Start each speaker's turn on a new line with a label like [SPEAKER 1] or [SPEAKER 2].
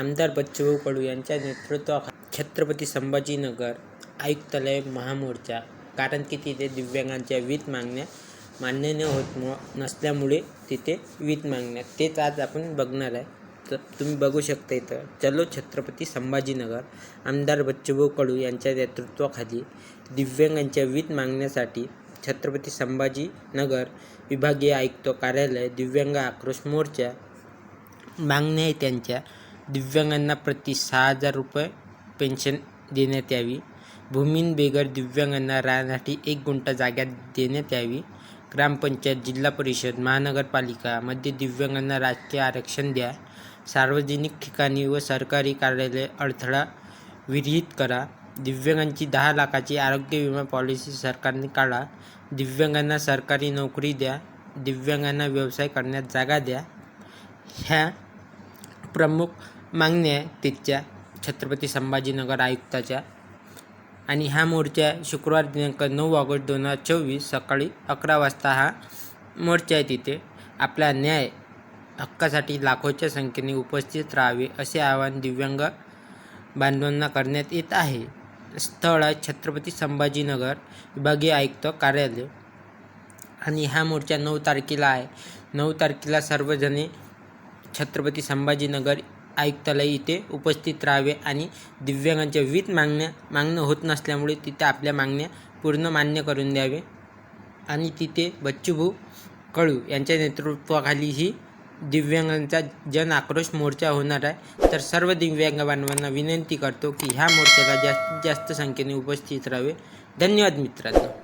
[SPEAKER 1] आमदार बच्चूभाऊ कडू यांच्या नेतृत्वाखाली छत्रपती संभाजीनगर आयुक्तालय महामोर्चा. कारण की तिथे दिव्यांगांच्या वीज मागण्या मान्य न होत म नसल्यामुळे तिथे वीज मागण्या. तेच आज आपण बघणार आहे. तर तुम्ही बघू शकता इथं. चलो छत्रपती संभाजीनगर आमदार बच्चूभाऊ कडू यांच्या नेतृत्वाखाली दिव्यांगांच्या वीज मागण्यासाठी छत्रपती संभाजीनगर विभागीय आयुक्त कार्यालय दिव्यांग आक्रोश मोर्चा मागण्या आहे त्यांच्या. दिव्यांगांना प्रति सहा हजार रुपये पेन्शन देण्यात यावी. भूमीन बेगर दिव्यांगांना राहण्यासाठी एक गुंठा जागा देण्यात यावी. ग्रामपंचायत जिल्हा परिषद महानगरपालिकामध्ये दिव्यांगांना राजकीय आरक्षण द्या. सार्वजनिक ठिकाणी व सरकारी कार्यालय अडथळा विरहित करा. दिव्यांगांची दहा लाखाची आरोग्य विमा पॉलिसी सरकारने काढा. दिव्यांगांना सरकारी नोकरी द्या. दिव्यांगांना व्यवसाय करण्यात जागा द्या. ह्या प्रमुख मागण्या आहे तिथच्या छत्रपती संभाजीनगर आयुक्ताच्या. आणि हा मोर्चा शुक्रवार दिनांक नऊ ऑगस्ट दोन हजार चोवीस सकाळी अकरा वाजता हा मोर्चा आहे तिथे आपला न्याय हक्कासाठी लाखोच्या संख्येने उपस्थित राहावे असे आवाहन दिव्यांग बांधवांना करण्यात येत आहे. स्थळ आहे छत्रपती संभाजीनगर विभागीय आयुक्त कार्यालय. आणि हा मोर्चा नऊ तारखेला आहे. नऊ तारखेला सर्वजणे छत्रपती संभाजीनगर आयुक्तालय इथे उपस्थित राहावे आणि दिव्यांगांच्या विविध मागण्या मागणं होत नसल्यामुळे तिथे आपल्या मागण्या पूर्ण मान्य करून द्यावे. आणि तिथे बच्चूभाऊ कळू यांच्या नेतृत्वाखाली ही दिव्यांगांचा जन आक्रोश मोर्चा होणार आहे. तर सर्व दिव्यांग बांधवांना विनंती करतो की ह्या मोर्चाला जास्तीत जास्त संख्येने उपस्थित राहावे. धन्यवाद मित्रांनो.